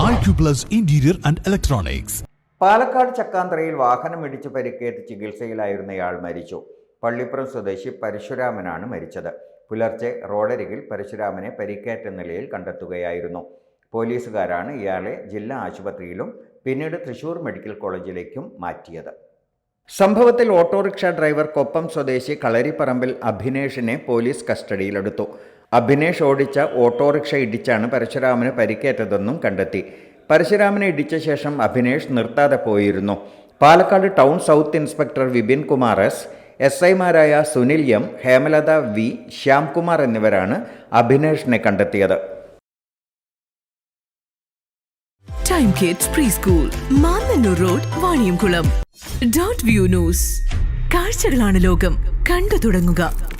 Acuplus interior and Electronics. Palakkad ചക്കാന്തറയിൽ വാഹനം ഇടിച്ച് പരിക്കേറ്റ് ചികിത്സയിലായിരുന്നയാൾ മരിച്ചു. പള്ളിപ്പുറം സ്വദേശി പരശുരാമനാണ് മരിച്ചത്. പുലർച്ചെ റോഡരികിൽ പരശുരാമനെ പരിക്കേറ്റ നിലയിൽ കണ്ടെത്തുകയായിരുന്നു. പോലീസുകാരാണ് ഇയാളെ ജില്ലാ ആശുപത്രിയിലും പിന്നീട് തൃശൂർ മെഡിക്കൽ കോളേജിലേക്കും മാറ്റിയത്. സംഭവത്തിൽ ഓട്ടോറിക്ഷ ഡ്രൈവർ കൊപ്പം സ്വദേശി കളരിപ്പറമ്പിൽ അഭിനേഷിനെ പോലീസ് കസ്റ്റഡിയിലെടുത്തു. അഭിനേഷ് ഓടിച്ച ഓട്ടോറിക്ഷ ഇടിച്ചാണ് പരശുരാമന് പരിക്കേറ്റതെന്നും കണ്ടെത്തി. പരശുരാമനെ ഇടിച്ച ശേഷം അഭിനേഷ് നിർത്താതെ പോയിരുന്നു. Palakkad town south inspector Vipin Kumar S S ഐമാരായ സുനിൽ എം ഹേമലത വി ശ്യാംകുമാർ എന്നിവരാണ് അഭിനേഷിനെ കണ്ടെത്തിയത്. Time kids preschool road view news കാഴ്ചകളാണ് ലോകം. കണ്ടു തുടങ്ങുക.